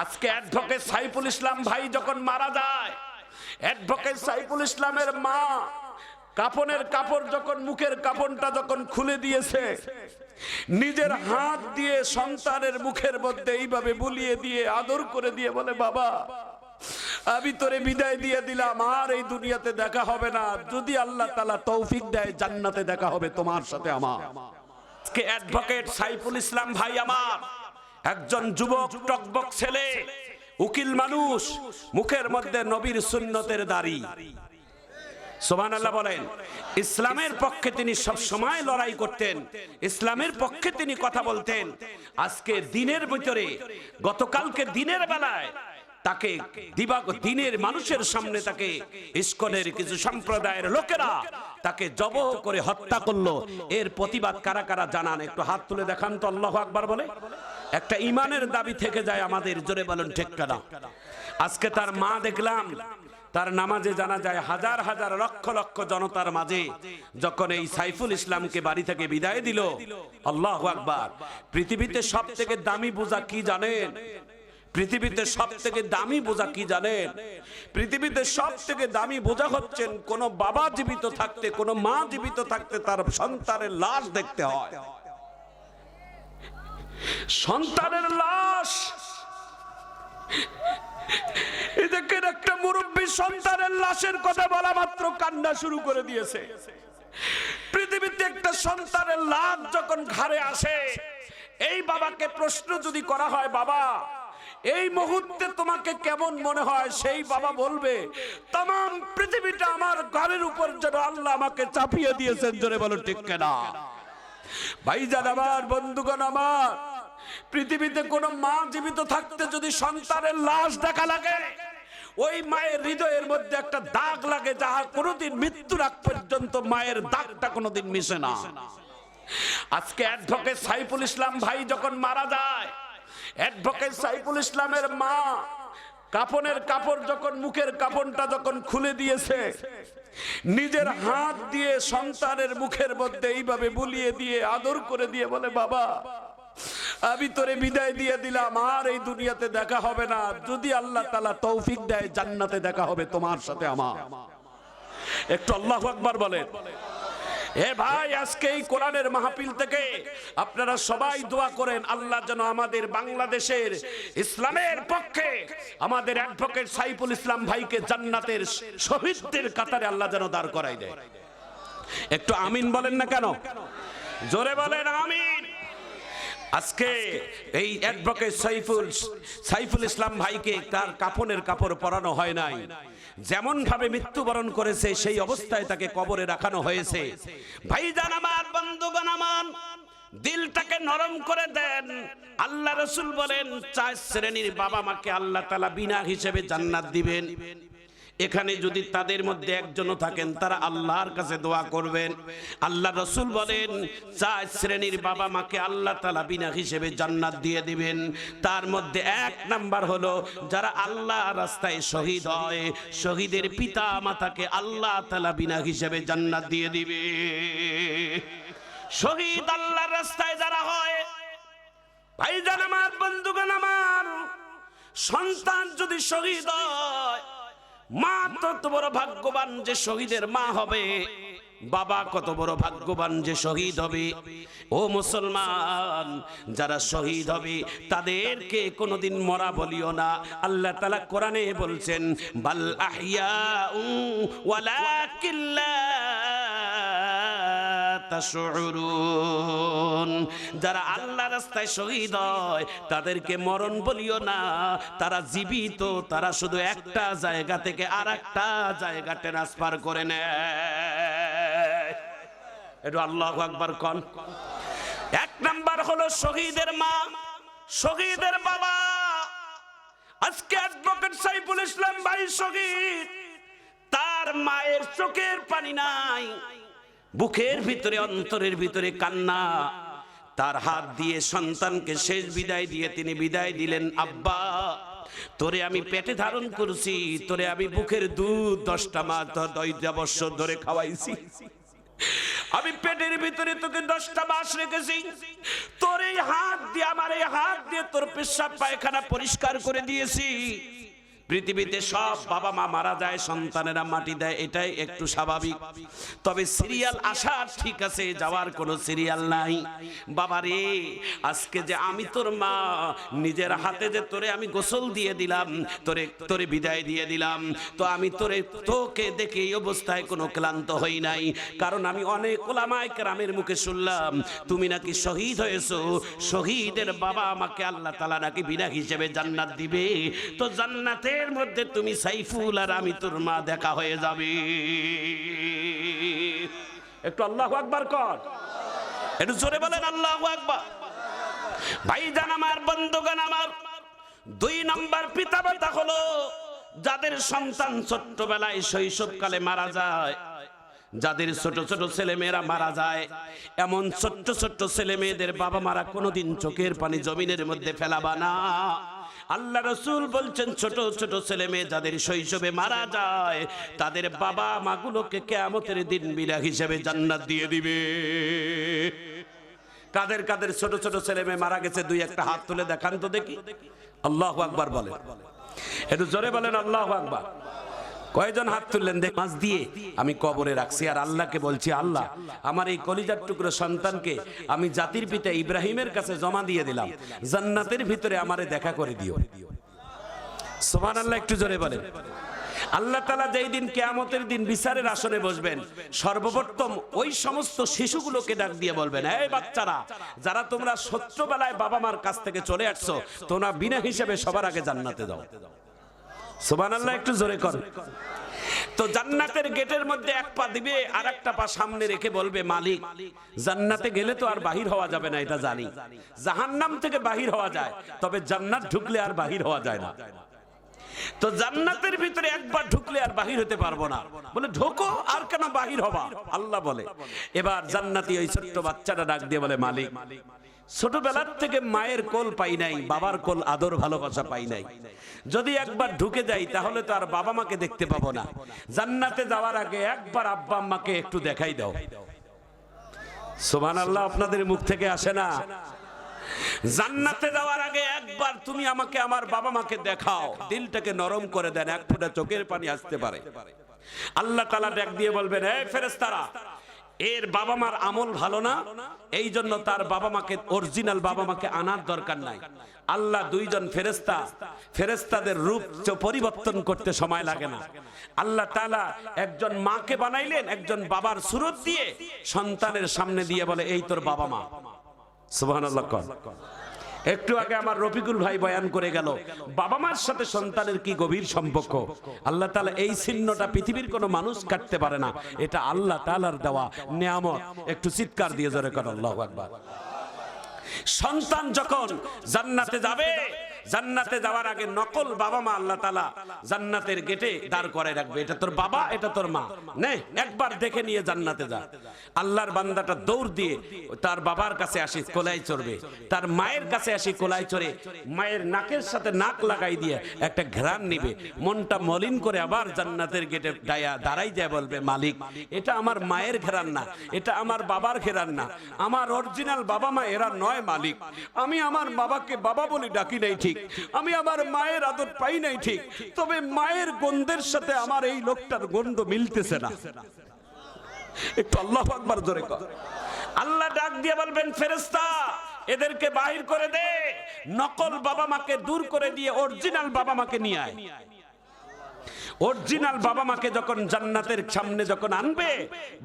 আজকে অ্যাডভোকেট সাইফুল ইসলাম ভাই যখন মারা যায় অ্যাডভোকেট সাইফুল ইসলামের মা কাপনের কাপড় যখন মুখের কাপড়টা যখন খুলে দিয়েছে নিজের হাত দিয়ে সন্তানের মুখের মধ্যে এইভাবে বুলিয়ে দিয়ে আদর করে দিয়ে বলে বাবা আমি তোরে বিদায় দিয়ে দিলাম আর এই দুনিয়াতে দেখা হবে না। যদি আল্লাহ তালা তৌফিক দেয় জান্নাতে দেখা হবে তোমার সাথে আমার। আজকে অ্যাডভোকেট সাইফুল ইসলাম ভাই আমার। একজন যুবক টকবক ছেলে, উকিল মানুষ, মুখের মধ্যে নবীর সুন্নতের দাড়ি। সোমান আল্লাহ বলেন, ইসলামের পক্ষে তিনি সব সময় লড়াই করতেন, ইসলামের পক্ষে তিনি কথা বলতেন। আজকে দিনের ভিতরে, গতকালকে দিনের বেলায় তাকে দিনের মানুষের সামনে তাকে ইস্কনের কিছু সম্প্রদায়ের লোকেরা তাকে জবহ করে হত্যা করল। এর প্রতিবাদ কারা কারা জানান? একটু হাত তুলে দেখান তো, আল্লাহ আকবার বলে। একটা ইমানের দাবি থেকে যায় আমাদের, জোরে বলেন ঠিক কানা? আজকে তার মা দেখলাম, তার নামাজে জানা যায় হাজার হাজার লক্ষ লক্ষ জনতার মাঝে যখন এই সাইফুল ইসলামকে বাড়ি থেকে বিদায় দিল, আল্লাহ আকবার। পৃথিবীতে সব থেকে দামি বোঝা কি জানেন? পৃথিবীতে সব থেকে দামি বোঝা কি জানেন? পৃথিবীতে সব থেকে দামি বোঝা হচ্ছেন কোন বাবা জীবিত থাকতে, কোন মা জীবিত থাকতে তার সন্তানের লাশ দেখতে হয়। সন্তানের লাশ। এই একটা মুরব্বী সন্তানের লাশের কথা বলা মাত্র কান্না শুরু করে দিয়েছে। পৃথিবীতে একটা সন্তানের লাশ যখন ঘাড়ে আসে, এই বাবাকে প্রশ্ন যদি করা হয়, বাবা, এই মুহূর্তে তোমাকে কেমন মনে হয়? সেই বাবা বলবে তাম পৃথিবীটা আমার ঘরের উপর যেন আল্লাহ আমাকে চাপিয়ে দিয়েছেন। জোরে বলো, ঠিক কেনা? ভাইজান আমার, বন্ধুগণ আমার পৃথিবীতে কোন মা জীবিত থাকতে যদি সন্তানের লাশ দেখা লাগে, ওই মায়ের হৃদয়ের মধ্যে একটা দাগ লাগে যাহা কোনোদিন মৃত্যুর আগ পর্যন্ত মায়ের দাগটা কোনোদিন মিশে না। আজকে অ্যাডভোকেট সাইফুল ইসলাম ভাই যখন মারা যায় অ্যাডভোকেট সাইফুল ইসলামের মা কাপনের কাপড় যখন, মুখের কাপড়টা যখন খুলে দিয়েছে, নিজের হাত দিয়ে সন্তানের মুখের মধ্যে এইভাবে বুলিয়ে দিয়ে, আদর করে দিয়ে বলে, বাবা আমি তোরে বিদায় দিয়ে দিলাম, আর এই দুনিয়াতে দেখা হবে না। যদি আল্লাহ তালা তৌফিক দেয়, জান্নাতে দেখা হবে তোমার সাথে আমার। একটু আল্লাহ আকবার বলেন। হে ভাই, আজকে এই কোরআনের মাহফিল থেকে আপনারা সবাই দোয়া করেন, আল্লাহ যেন আমাদের বাংলাদেশের ইসলামের পক্ষে, আমাদের অ্যাডভোকেট সাইফুল ইসলাম ভাইকে জান্নাতের শহীদদের কাতারে আল্লাহ যেন দাঁড় করাই দেয়। একটু আমিন বলেন না কেন? জোরে বলেন, আমিন। আজকে এই অ্যাডভোকেট সাইফুল সাইফুল ইসলাম ভাইকে তার কাফনের কাপড় পরানো হয় নাই। যেমন ভাবে মৃত্যুবরণ করেছে সেই অবস্থায় তাকে কবরে রাখানো হয়েছে। ভাইজান আমার বন্ধুগণ আমার দিলটাকে নরম করে দেন। আল্লাহ রসুল বলেন চার শ্রেণির বাবা মাকে আল্লাহ তালা বিনা হিসেবে জান্নাত দিবেন। এখানে যদি তাদের মধ্যে একজনও থাকেন, তারা আল্লাহর কাছে দোয়া করবেন। আল্লাহ রসুল বলেন, চার শ্রেণির বাবা মাকে আল্লাহ তালা বিনা হিসেবে জান্নাত দিয়ে দিবেন। তার মধ্যে এক নাম্বার হলো, যারা আল্লাহ রাস্তায় শহীদ হয়, শহীদের পিতা মাতাকে আল্লাহ তালা বিনা হিসেবে জান্নাত দিয়ে দিবে। শহীদ আল্লাহর রাস্তায় যারা হয়, ভাইজান আমার, বন্ধুগণ আমার, সন্তান যদি শহীদ হয় মা তত বড় ভাগ্যবান যে শহীদের মা হবে। বাবা কত বড় ভাগ্যবান যে শহীদ হবে। ও মুসলমান, যারা শহীদ হবে, তাদেরকে কোনোদিন মরা বলিও না। আল্লাহ তালা কোরআনে বলছেন, বাল আহিয়া ওয়ালাকিল্লা তাশউরুন যারা আল্লাহ রাস্তায় শহীদ হয়, তাদেরকে মরণ বলিও না। তারা জীবিত, তারা শুধু একটা জায়গা থেকে আর একটা জায়গা ট্রান্সফার করে নেয়। একটু আল্লাহ আকবার কন। এক নাম্বার হলো শহীদের মা, শহীদের বাবা। আজকে অ্যাডভোকেট সাইফুল ইসলাম ভাই শহীদ। তার মায়ের চোখের পানি নাই। বুকের ভিতরে, অন্তরের ভিতরে কান্না। তার হাত দিয়ে সন্তানকে শেষ বিদায় দিয়ে তিনি বিদায় দিলেন, আব্বা, তোরে আমি পেটে ধারণ করছি, তোরে আমি বুকের দুধ দশটা মাস দশটা বছর ধরে খাওয়াইছি। আমি পেটের ভিতরে তোকে দশটা মাস রেখেছি। তোর এই হাত দিয়ে, আমার এই হাত দিয়ে তোর পেশাব পায়খানা পরিষ্কার করে দিয়েছি। পৃথিবীতে সব বাবা মা মারা যায়, সন্তানেরা মাটি দেয়, এটাই একটু স্বাভাবিক। তবে সিরিয়াল আসা ঠিক আছে, যাওয়ার কোনো সিরিয়াল নাই। বাবা রে আজকে যে আমি তোর মা, নিজের হাতে যে তোরে আমি গোসল দিয়ে দিলাম, তোরে তোরে বিদায় দিয়ে দিলাম, তো আমি তোরে, তোকে দেখে এই অবস্থায় কোনো ক্লান্ত হই নাই। কারণ আমি অনেক ওলামায় কেরামের মুখে শুনলাম, তুমি নাকি শহীদ হয়েছো, শহীদের বাবা আমাকে আল্লাহ তালা নাকি বিনা হিসেবে জান্নাত দিবে? তো জান্নাতের মধ্যে তুমি সাইফুল আর আমি তোর মা দেখা হয়ে যাবে। একটু আল্লাহ আকবার কর। একটু জোরে বলেন, আল্লাহ আকবার। ভাইজান আমার, বন্ধুগণ আমার, দুই নম্বর পিতামাতা হলো, যাদের সন্তান ছোট্টবেলায় শৈশবকালে মারা যায়, যাদের ছোট ছোট ছেলে মেয়েরা মারা যায়, এমন ছোট্ট ছোট্ট ছেলে মেয়েদের বাবা মারা কোনোদিন চোখের পানি জমিনের মধ্যে ফেলাবা না। আল্লাহ রসুল বলছেন, ছোট ছোট ছেলে মেয়ে যাদের শৈশবে মারা যায়, তাদের বাবা মাগুলোকে কেয়ামতের দিন বিলা হিসেবে জান্নাত দিয়ে দিবে। কাদের কাদের ছোট ছোট ছেলে মেয়ে মারা গেছে, দুই একটা হাত তুলে দেখান তো দেখি। আল্লাহ আকবার বলে একটু জোরে বলেন, আল্লাহ আকবার। কয়জন হাত তুললেন দেখ মাছ দিয়ে? আমি কবরে রাখছি আর আল্লাহকে বলছি, আল্লাহ, আমার এই কলিজার টুকরো সন্তানকে আমি জাতির পিতা ইব্রাহিমের কাছে জমা দিয়ে দিলাম। জান্নাতের ভিতরে আমারে দেখা করে দিও। সোমান আল্লাহ একটু জোরে বলেন। আল্লাহ তালা যেই দিন কেয়ামতের দিন বিচারের আসনে বসবেন, সর্বপ্রথম ওই সমস্ত শিশুগুলোকে ডাক দিয়ে বলবেন, এই বাচ্চারা, যারা তোমরা সত্যবেলায় বাবা মার কাছ থেকে চলে আসছো, তোমরা বিনা হিসেবে সবার আগে জান্নাতে দাও একটু জোরে কর। তো জান্নাতের গেটের মধ্যে এক পা দিবে আর একটা পা সামনে রেখে বলবে, মালিক, জান্নাতে গেলে তো আর বাহির হওয়া যাবে না, এটা জানি। জাহান্নাম থেকে বাহির হওয়া যায়, তবে জান্নাত ঢুকলে আর বাহির হওয়া যায় না। তো জান্নাতের ভিতরে একবার ঢুকলে আর বাহির হতে পারব না। বলে, ঢোকো, আর কেন বাহির হবা? আল্লাহ বলে। এবার জান্নাতি ওই ছোট্ট বাচ্চাটা ডাক দিয়ে বলে, মালিক ছোটবেলার থেকে মায়ের কোল পাই নাই, বাবার কোল আদর ভালোবাসা পাই নাই। যদি একবার ঢুকে যাই, তাহলে তো আর বাবা মাকে দেখতে পাবো না। জান্নাতে যাওয়ার আগে একবার আব্বা আম্মাকে একটু দেখাই দাও। সোমান আল্লাহ আপনাদের মুখ থেকে আসে না। জান্নাতে যাওয়ার আগে একবার তুমি আমাকে, আমার বাবা মাকে দেখাও। দিলটাকে নরম করে দেন, এক ফোঁটা চোখের পানি আসতে পারে। আল্লাহ তালা ডাক দিয়ে বলবেন, এই ফেরেস্তারা এর বাবা মার আমল ভালো না এই জন্য তার বাবা মাকে অরিজিনাল বাবা মাকে আনার দরকার নাই। আল্লাহ দুইজন ফেরেস্তা ফেরেস্তাদের রূপ পরিবর্তন করতে সময় লাগে না। আল্লাহ তালা একজন মাকে বানাইলেন, একজন বাবার সুরত দিয়ে সন্তানের সামনে দিয়ে বলে, এই তোর বাবা মা। সুবাহ একটু আগে আমার রফিকুল ভাই বয়ান করে গেল, বাবা মার সাথে সন্তানের কি গভীর সম্পর্ক? আল্লাহ তালা এই চিহ্নটা পৃথিবীর কোনো মানুষ কাটতে পারে না। এটা আল্লাহ তালার দেওয়া নিয়ামত। একটু চিৎকার দিয়ে জোরে কর, আল্লাহ একবার সন্তান যখন জান্নাতে যাবে জান্নাতে যাওয়ার আগে নকল বাবা মা আল্লাহ তালা জান্নাতের গেটে দাঁড় করে রাখবে। এটা তোর বাবা, এটা তোর মা। নে, একবার দেখে নিয়ে জান্নাতে যা। আল্লাহর বান্দাটা দৌড় দিয়ে তার বাবার কাছে আসি কোলাই চড়বে। তার মায়ের কাছে আসি কোলাই চড়ে। মায়ের নাকের সাথে নাক লাগাই দিয়ে একটা ঘ্রাণ নিবে। মনটা মলিন করে আবার জান্নাতের গেটে ডায়া দাঁড়াই যায়, বলবে, মালিক, এটা আমার মায়ের ঘেরান না, এটা আমার বাবার ঘেরান না। আমার অরিজিনাল বাবা মা, এরা নয় মালিক। আমি আমার বাবাকে বাবা বলে ডাকি নাই ঠিক। আমি আমার মায়ের আদর পাই নাই ঠিক, তবে মায়ের গন্ধের সাথে আমার এই লোকটার গন্ধ মিলতেছে না। একটু আল্লাহ আকবার জোরে কর। আল্লাহ ডাক দিয়ে বলবেন ফেরেস্তা এদেরকে বাহির করে দে, নকল বাবা মাকে দূর করে দিয়ে অরিজিনাল বাবা মাকে নিয়ে আয়। অরিজিনাল বাবা মাকে যখন জান্নাতের সামনে যখন আনবে,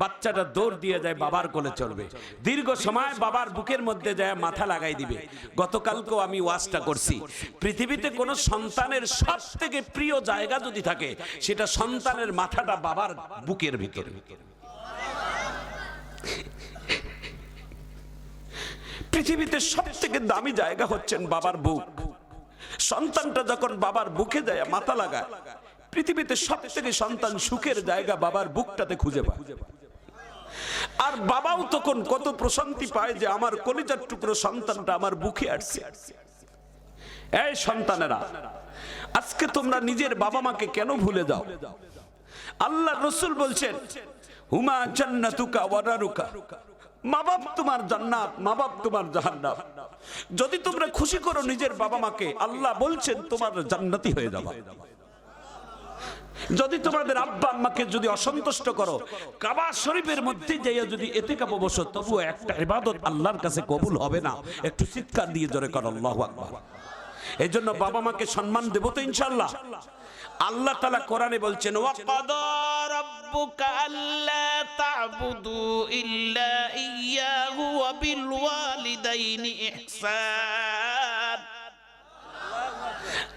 বাচ্চাটা দৌড় দিয়ে যায় বাবার কোলে চলবে দীর্ঘ সময় বাবার বুকের মধ্যে যায় মাথা লাগাই দিবে। গতকালকেও আমি ওয়াজটা করছি। পৃথিবীতে কোনো সন্তানের সব থেকে প্রিয় জায়গা যদি থাকে, সেটা সন্তানের মাথাটা বাবার বুকের ভিতরে। পৃথিবীতে সব থেকে দামি জায়গা হচ্ছেন বাবার বুক। সন্তানটা যখন বাবার বুকে যায়, মাথা লাগায় পৃথিবীতে সব থেকে সন্তান সুখের জায়গা বাবার বুকটাতে খুঁজে পায়। আর বাবাও তখন কত প্রশান্তি পায় যে আমার কলিজার টুকরো সন্তানটা আমার বুকে আসছে। এই সন্তানেরা, আজকে তোমরা নিজের বাবা মাকে কেন ভুলে যাও? আল্লাহ রসুল বলছেন, হুমা জান্নাতুকা ওয়ারারুকা মা বাপ তোমার জান্নাত মা বাপ তোমার জাহান্নাম যদি তোমরা খুশি করো নিজের বাবা মাকে, আল্লাহ বলছেন, তোমার জান্নাতি হয়ে যাবা। যদি তোমাদের আব্বা আম্মাকে যদি অসন্তুষ্ট করো, কাবা শরীফের মধ্যে যাইয়া যদি এতে কাপ বস, তবুও একটা ইবাদত আল্লাহর কাছে কবুল হবে না। একটু চিৎকার দিয়ে জোরে করো, আল্লাহ আকবার। এই জন্য বাবা মাকে সম্মান দেবো তো ইনশাল্লাহ আল্লাহ তালা কোরআনে বলছেন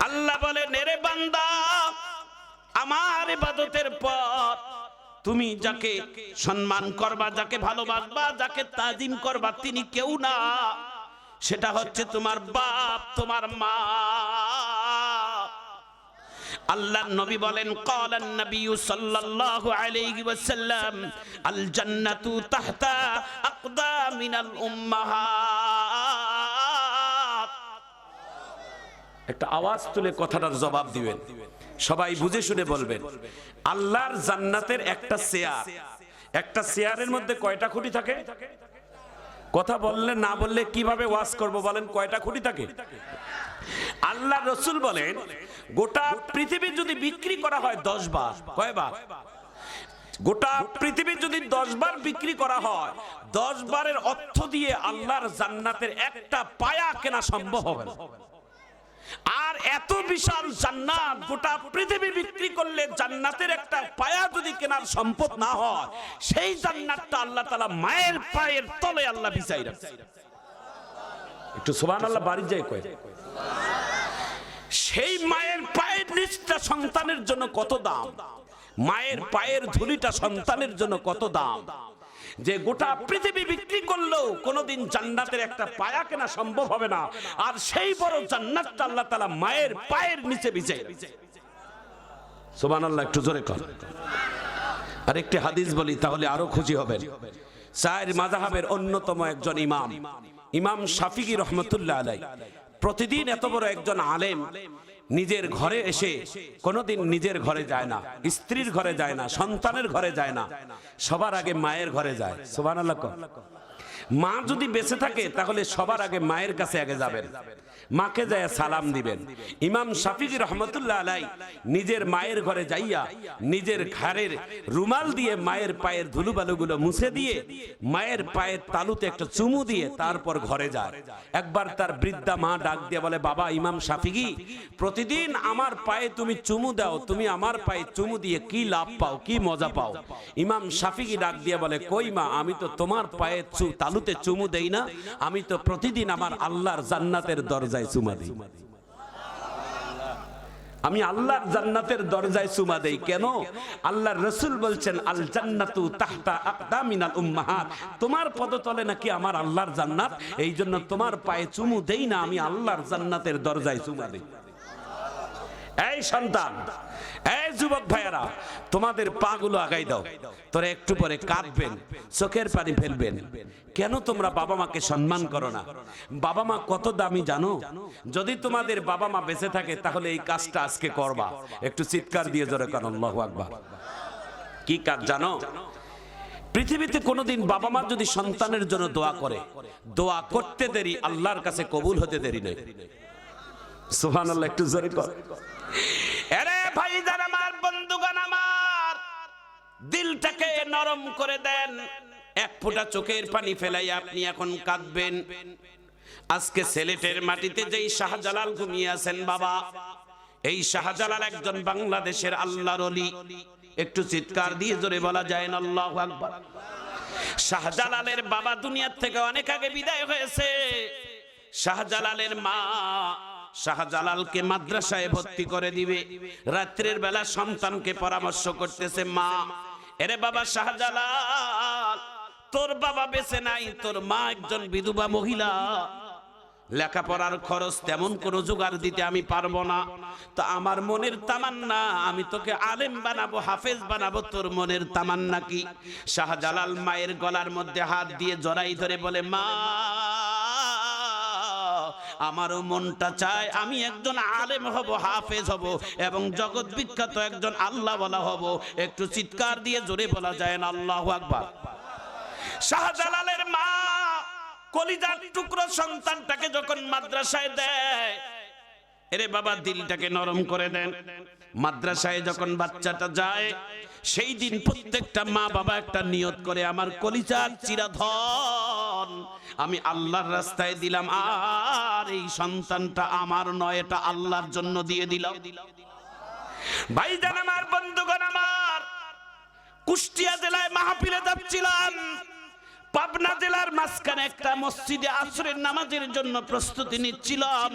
আল্লাহ বলে, নেরে বান্দা আমার ইবাদতের পর তুমি যাকে সম্মান করবা, যাকে ভালোবাসবা, যাকে তাজিম করবা, তিনি কেউ না। সেটা হচ্ছে তোমার বাপ, তোমার মা। আল্লাহ নবী বলেন ক্বালান নবী সাল্লাল্লাহু আলাইহি ওয়াসাল্লাম আল জান্নাতু তাহতা আকদামিনাল উম্মাহাত একটা আওয়াজ তুলে কথাটার জবাব দিবেন। সবাই বুঝে শুনে বলবেন, আল্লাহর জান্নাতের একটা চেয়ার একটা চেয়ারের মধ্যে কয়টা খুঁটি থাকে? কথা বললে না বললে কীভাবে ওয়াজ করব বলেন, কয়টা খুঁটি থাকে? আল্লাহ রসুল বলেন, গোটা পৃথিবী যদি বিক্রি করা হয় দশ বার, কয়বার? গোটা পৃথিবী যদি দশ বার বিক্রি করা হয়, দশ বারের অর্থ দিয়ে আল্লাহর জান্নাতের একটা পায়া কেনা সম্ভব হবে না। আর এত বিশাল জান্নাত, গোটা পৃথিবী বিক্রি করলে জান্নাতের একটা পায়া যদি কেনার সম্পদ না হয়, সেই জান্নাতটা আল্লাহ তালা মায়ের পায়ের তলে আল্লাহ বিছাই রাখছে। একটু সোবান আল্লাহ বাড়ি যায় কয়। সেই মায়ের পায়ের নিচটা সন্তানের জন্য কত দাম? মায়ের পায়ের ধুলিটা সন্তানের জন্য কত দাম? যে গোটা পৃথিবী বিক্রি করলেও কোনোদিন জান্নাতের একটা পায়া কেনা সম্ভব হবে না। আর সেই বড় জান্নাতটা আল্লাহ তালা মায়ের পায়ের নিচে বিজয় সোবান আল্লাহ একটু জোরে কর। আর একটি হাদিস বলি, তাহলে আরও খুশি হবেন। চায়ের মাজাহাবের অন্যতম একজন ইমাম। ইমাম শাফিকি রহমতুল্লাহ আলাই প্রতিদিন এত বড় একজন আলেম নিজের ঘরে এসে কোনোদিন নিজের ঘরে যায় না, স্ত্রীর ঘরে যায় না, সন্তানের ঘরে যায় না, সবার আগে মায়ের ঘরে যায়। সোবান মা যদি বেঁচে থাকে, তাহলে সবার আগে মায়ের কাছে আগে যাবেন। মাকে যায় সালাম দিবেন। ইমাম শাফিকি রহমতুল্লাহ আলাই নিজের মায়ের ঘরে যাইয়া নিজের ঘাড়ের রুমাল দিয়ে মায়ের পায়ের ধুলুবালুগুলো মুছে দিয়ে মায়ের পায়ের তালুতে একটা চুমু দিয়ে তারপর ঘরে যায়। একবার তার বৃদ্ধা মা ডাক দিয়ে বলে, বাবা, ইমাম শাফিকি প্রতিদিন আমার পায়ে তুমি চুমু দাও। তুমি আমার পায়ে চুমু দিয়ে কি লাভ পাও, কি মজা পাও? ইমাম শাফিকি ডাক দিয়ে বলে, কই মা, আমি তো তোমার পায়ে তালুতে চুমু দেই না। আমি তো প্রতিদিন আমার আল্লাহর জান্নাতের দরজায় চুমা দিই। আমি আল্লাহর জান্নাতের দরজায় চুমা দেই। কেন? আল্লাহর রসুল বলছেন, আল জান্নাতু তাহতা আকদামিনাল উম্মাহাত। তোমার পদতলে নাকি আমার আল্লাহর জান্নাত? এই জন্য তোমার পায়ে চুমু দেই না, আমি আল্লাহর জান্নাতের দরজায় চুমা দেই। এই সন্তান, এই যুবক ভাইয়েরা, তোমাদের পা গুলো আগাই দাও। তোরা একটু পরে কাঁদবেন, চোখের পানি ফেলবেন। কেন তোমরা বাবা মাকে সম্মান করো না? বাবা মা কত দামি জানো? যদি তোমাদের বাবা মা বেঁচে থাকে, তাহলে এই কাজটা আজকে করবা। একটু চিৎকার দিয়ে জোরে করো, আল্লাহু আকবার। কি কাজ জানো? পৃথিবীতে কোনোদিন বাবা মা যদি সন্তানের জন্য দোয়া করে, দোয়া করতে দেরি, আল্লাহর কাছে কবুল হতে দেরি নেই। সুহান আল্লাহ একটু জোরে কর। আরে আমার, বন্ধুগণ আমার, দিলটাকে নরম করে দেন। এক ফোঁটা চোখের পানি ফেলাই আপনি এখন কাঁদবেন। আজকে সেলেটের মাটিতে যেই শাহজালাল ঘুমিয়ে আছেন বাবা, এই শাহজালাল একজন বাংলাদেশের আল্লাহর অলি একটু চিৎকার দিয়ে জোরে বলা যায় না, আল্লাহ আকবার। শাহজালালের বাবা দুনিয়ার থেকে অনেক আগে বিদায় হয়েছে। শাহজালালের মা শাহজালালকে মাদ্রাসায় ভর্তি করে দিবে। রাত্রের বেলা সন্তানকে পরামর্শ করতেছে, মা, এরে বাবা শাহজালাল, তোর বাবা বেঁচে নাই, তোর মা একজন বিধবা মহিলা। লেখাপড়ার খরচ তেমন কোনো জোগাড় দিতে আমি পারব না। তা আমার মনের তামান্না, আমি তোকে আলেম বানাবো, হাফেজ বানাবো, তোর মনের তামান্না কি? শাহজালাল মায়ের গলার মধ্যে হাত দিয়ে জড়াই ধরে বলে, মা আমারও মনটা চায় আমি একজন আলেম হব, হাফেজ হব এবং জগৎ বিখ্যাত একজন আল্লাহ বলা হব। একটু চিৎকার দিয়ে জোরে বলা যায় না, আল্লাহ আকবার। শাহজালালের মা কলিজার টুকরো সন্তানটাকে যখন মাদ্রাসায় দেয়, এরে বাবা, দিলটাকে নরম করে দেন। মাদ্রাসায় যখন বাচ্চাটা যায়, সেই দিন প্রত্যেকটা মা বাবা একটা নিয়ত করে, আমার কলিজার চিরাধন, আমি আল্লাহর রাস্তায় দিলাম, আর এই সন্তানটা আমার নয়, এটা আল্লাহর জন্য দিয়ে দিলাম ভাইজান আমার, বন্ধুগণ আমার, কুষ্টিয়া জেলায় মাহফিলে যাচ্ছিলাম। পাবনা জেলার মাঝখানে একটা মসজিদে আসরের নামাজের জন্য প্রস্তুতি নিচ্ছিলাম।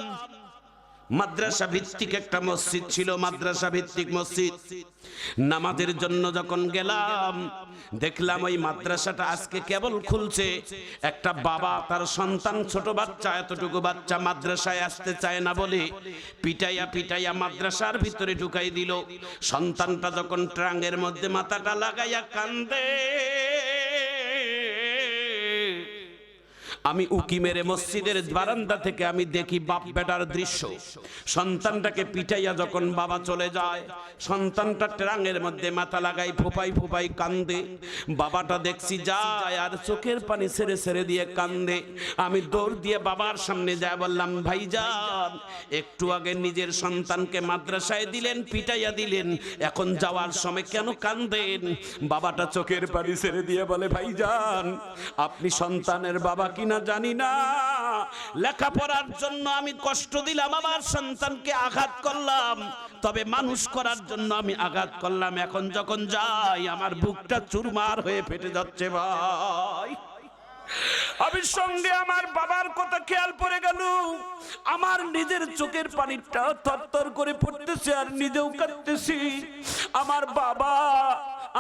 মাদ্রাসা ভিত্তিক একটা মসজিদ ছিল, মাদ্রাসা ভিত্তিক মসজিদ। নামাজের জন্য যখন গেলাম, দেখলাম ওই মাদ্রাসাটা আজকে কেবল খুলছে। একটা বাবা তার সন্তান, ছোট বাচ্চা, এতটুকু বাচ্চা মাদ্রাসায় আসতে চায় না বলে পিটাইয়া পিটাইয়া মাদ্রাসার ভিতরে ঢুকাই দিল। সন্তানটা যখন ট্রাঙ্গের মধ্যে মাথাটা লাগাইয়া কান্দে। আমি উকি মেরে মসজিদের বারান্দা থেকে আমি দেখি বাপ বেটার দৃশ্য। সন্তানটাকে পিটাইয়া যখন বাবা চলে যায়, সন্তানটা ট্রাঙের মধ্যে মাথা লাগাই ফোপাই ফোপাই কান্দে। বাবাটা দেখছি যায় আর চোখের পানি ছেড়ে ছেড়ে দিয়ে কান্দে। আমি দৌড় দিয়ে বাবার সামনে যায় বললাম, ভাইজান, একটু আগে নিজের সন্তানকে মাদ্রাসায় দিলেন, পিটাইয়া দিলেন, এখন যাওয়ার সময় কেন কান্দেন? বাবাটা চোখের পানি ছেড়ে দিয়ে বলে, ভাইজান, আপনি সন্তানের বাবা কিনা জানি না। লেখাপড়ার জন্য আমি কষ্ট দিলাম, আমার সন্তানকে আঘাত করলাম। তবে মানুষ করার জন্য আমি আঘাত করলাম। এখন যখন যাই, আমার বুকটা চুরমার হয়ে ফেটে যাচ্ছে ভাই। আমি সঙ্গে আমার বাবার কথা খেয়াল পড়ে গেল। আমার নিজের চোখের পানিটা থরথর করে পড়তেছে আর নিজেও কাঁদতেছি। আমার বাবা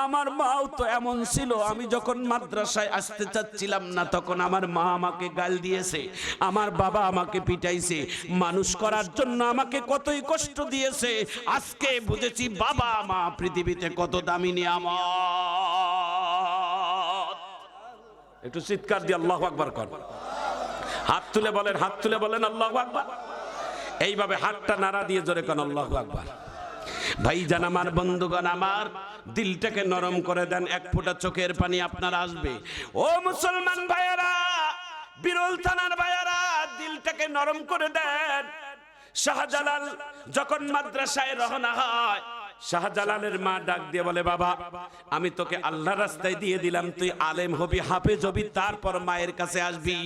আমার মাও তো এমন ছিল, আমি যখন মাদ্রাসায় আসতে চাচ্ছিলাম না, তখন আমার মা আমাকে গাল দিয়েছে, আমার বাবা আমাকে পিটাইছে, মানুষ করার জন্য আমাকে কতই কষ্ট দিয়েছে, আজকে বুঝেছি বাবা মা পৃথিবীতে কত দামি নিয়ামত। একটু চিৎকার দিয়ে আল্লাহ আকবার কর। হাত তুলে বলেন, হাত তুলে বলেন আল্লাহ আকবার। এইভাবে হাতটা নাড়া দিয়ে জোরে কন আল্লাহ আকবার। ভাই জান আমার বন্ধুগণ, আমার দিলটাকে নরম করে দেন, এক ফোঁটা চোখের পানি আপনার আসবে। ও মুসলমান ভাইয়েরা, বিরল থানার ভাইয়েরা, দিলটাকে নরম করে দেন। শাহজালাল যখন মাদ্রাসায় রওনা হয়, শাহজালালের মা ডাক দিয়ে বলে, বাবা, আমি তোকে আল্লাহ রাস্তায় দিয়ে দিলাম, তুই আলেম হবি, হাফেজ হবি, তারপর মায়ের কাছে আসবি।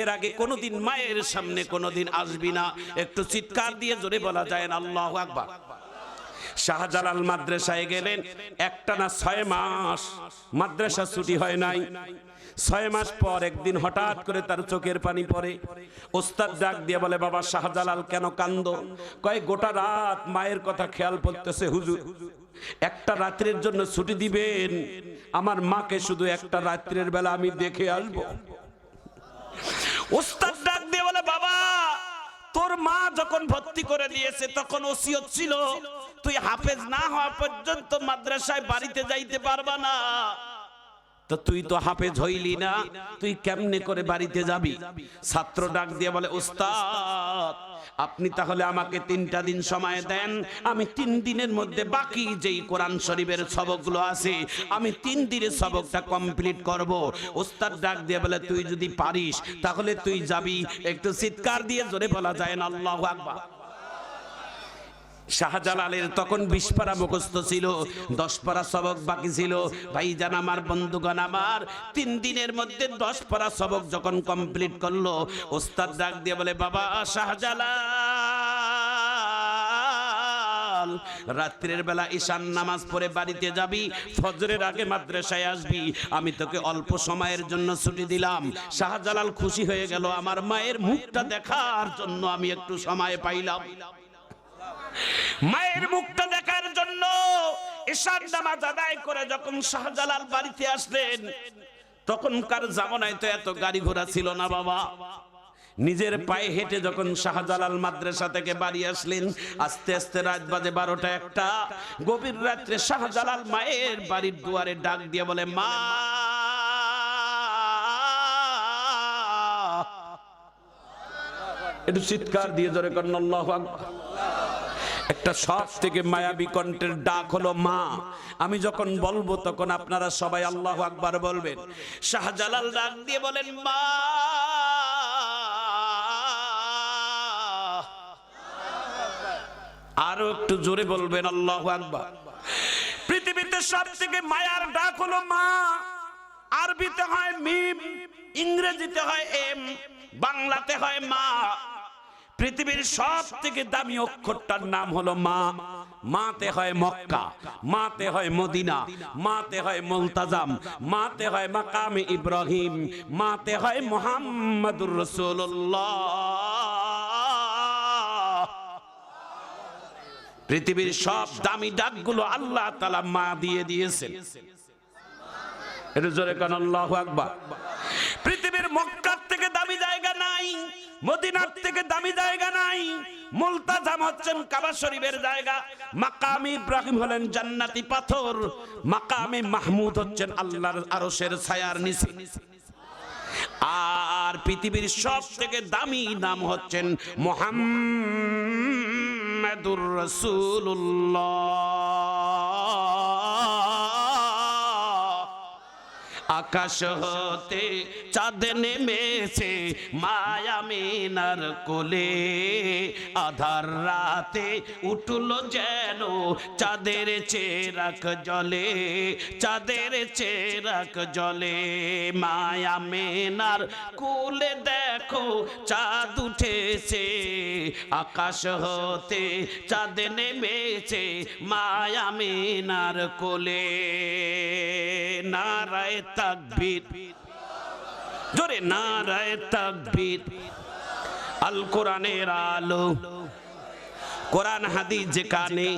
এর আগে কোনোদিন মায়ের সামনে কোনোদিন আসবি না। একটু চিৎকার দিয়ে জোরে বলা যায় না, আল্লাহ আকবার। শাহজালাল মাদ্রাসায় গেলেন। একটা না ছয় মাস। মাদ্রাসা ছুটি হয় নাই। ছয় মাস পর একদিন হঠাৎ করে তার চোখের পানি পড়ে। ওস্তাদ ডাক দিয়ে বলে, বাবা, শাহজালাল কেন কান্দ? কয়, গোটা রাত মায়ের কথা খেয়াল পড়তেছে হুজুর। একটা রাত্রের জন্য ছুটি দিবেন। আমার মাকে শুধু একটা রাত্রের বেলা আমি দেখে আসব। ওস্তাদ ডাক দিয়ে বলে, বাবা তোর মা যখন ভর্তি করে দিয়েছে, তখন ওসিয়ত ছিল, তুই হাফেজ না হওয়া পর্যন্ত মাদ্রাসায় বাড়িতে যাইতে পারবা না। তো তুই তো হাফেজ হইলি না। তুই কেমনে করে বাড়িতে যাবি? ছাত্র ডাক দিয়ে বলে, ওস্তাদ, আপনি তাহলে আমাকে তিনটা দিন সময় দেন। আমি তিন দিনের মধ্যে বাকি যেই কোরআন শরীফের সবকগুলো আছে, আমি তিন দিনের সবকটা কমপ্লিট করব। ওস্তাদ ডাক দিয়ে বলে, তুই যদি পারিস, তাহলে তুই যাবি। একটু চিৎকার দিয়ে জোরে বলা যায় না, আল্লাহু আকবার। শাহজালালের তখন বিশ পারা মুখস্থ ছিল দশ পারা সবক বাকি ছিল। ভাই জান আমার, বন্ধুগণ আমার, তিন দিনের মধ্যে দশ পারা সবক যখন কমপ্লিট করল, ওস্তাদ ডাক দিয়ে বলে, বাবা শাহজালাল, রাত্রের বেলা ঈশান নামাজ পড়ে বাড়িতে যাবি, ফজরের আগে মাদ্রাসায় আসবি। আমি তোকে অল্প সময়ের জন্য ছুটি দিলাম। শাহজালাল খুশি হয়ে গেল, আমার মায়ের মুখটা দেখার জন্য আমি একটু সময় পাইলাম। মায়ের মুখটা দেখার জন্য ঈশান নামাজ আদায় করে যখন শাহজালাল বাড়িতে আসলেন, তখনকার জামানায় তো এত গাড়ি ঘোড়া ছিল না বাবা। নিজের পায়ে হেঁটে যখন শাহজালাল মাদ্রাসা থেকে বাড়ি আসলেন, আস্তে আস্তে রাত বাজে বারোটা একটা, গভীর রাত্রে শাহজালাল মায়ের বাড়ির দুয়ারে ডাক দিয়ে বলে, মা! একটু চিৎকার দিয়ে জোরে করেন একটা সব থেকে মায়াবী কণ্ঠের ডাক হলো মা। আমি যখন বলব তখন আপনারা সবাই আল্লাহ আকবার বলবেন। শাহজালাল ডাক দিয়ে বলেন, মা! আরও একটু জোরে বলবেন, আল্লাহ আকবার। পৃথিবীতে সব থেকে মায়ার ডাক হলো মা। আরবিতে হয় মিম, ইংরেজিতে হয় এম, বাংলাতে হয় মা। পৃথিবীর সব থেকে দামি অক্ষরটার নাম হলো মা। মাতে হয় মক্কা, মাতে হয় মদিনা, মাতে হয় মুলতাজাম, মাতে হয় মাকামে ইব্রাহিম, মাতে হয় মোহাম্মদুর রসুল্লাহ পৃথিবীর সব দামি ডাকগুলো আল্লাহ তালা মা দিয়ে দিয়েছেন। জোরে কান আল্লাহু আকবার। পৃথিবীর মক্কার থেকে দামি জায়গা নাই, মদিনার থেকে দামি জায়গা নাই মুলতাজাম হচ্ছেন কাবা শরীফের জায়গা। মাকামি ইব্রাহিম হলেন জান্নাতি পাথর, মাকামি মাহমুদ হচ্ছেন আল্লাহর আরশের ছায়ার নিচে। আর পৃথিবীর সব থেকে দামি নাম হচ্ছেন মোহাম্মদুর রসুল্লাহ আকাশ হতে চাঁদ নেমেছে মায়া মিনার কোলে। আধার রাতে উঠল যেন চাঁদের চেরাক জলে, চাঁদের চেরাক জলে। মায়া মেনার কুলে দেখো চাঁদ উঠেছে। আকাশ হতে চাঁদ নেমেছে মায়া মিনার কোলে। নারায় তাকবীর। জোরে নারায় তাকবীর। আল কোরআনের আলো। কোরআন হাদিস যেখানে।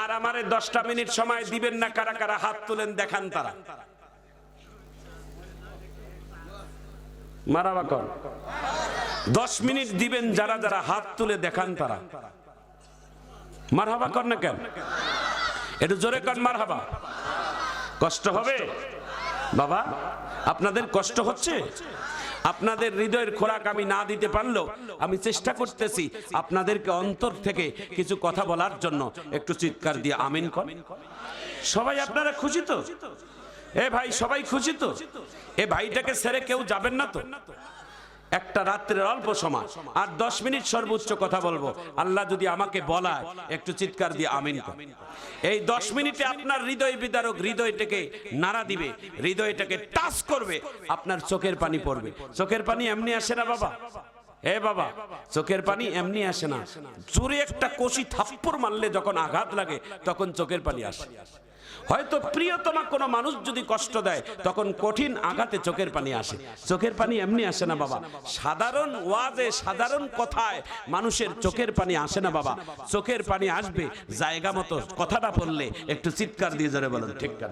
আর আমারে দশটা মিনিট সময় দিবেন না, কারা কারা হাত তুলেন দেখান তারা। মারাবা কর। দশ মিনিট দিবেন যারা যারা হাত তুলে দেখান তারা। মারহাবা কর না কেন? একটু জোরে কর মারহাবা। কষ্ট হবে। বাবা, আপনাদের কষ্ট হচ্ছে? আপনাদের হৃদয়ের খোরাক আমি না দিতে পারলেও আমি চেষ্টা করতেছি আপনাদেরকে অন্তর থেকে কিছু কথা বলার জন্য। একটু চিৎকার দিয়ে আমিন কর। সবাই আপনারা খুশি তো? এ ভাই, সবাই খুশি তো? এ ভাইটাকে ছেড়ে কেউ যাবেন না তো? একটা রাত্রের অল্প সময়। আর দশ মিনিট সর্বোচ্চ কথা বলব। আল্লাহ যদি আমাকে বলায়, একটু চিৎকার দিয়ে আমিন এই দশ মিনিটে আপনার হৃদয় বিদারক হৃদয়টাকে নাড়া দিবে, হৃদয়টাকে টাচ করবে, আপনার চোখের পানি পড়বে। চোখের পানি এমনি আসে না বাবা? হে বাবা, চোখের পানি এমনি আসে না। জোরে একটা কষি থাপ্পড় মারলে যখন আঘাত লাগে, তখন চোখের পানি আসে। হয়তো প্রিয়তমা কোনো মানুষ যদি কষ্ট দেয়, তখন কঠিন আঘাতে চোখের পানি আসে। চোখের পানি এমনি আসে না বাবা। সাধারণ ওয়াজে, সাধারণ কথায় মানুষের চোখের পানি আসে না বাবা। চোখের পানি আসবে, জায়গা মতো কথাটা বললে একটু চিৎকার দিয়ে জোরে বলেন, ঠিক না?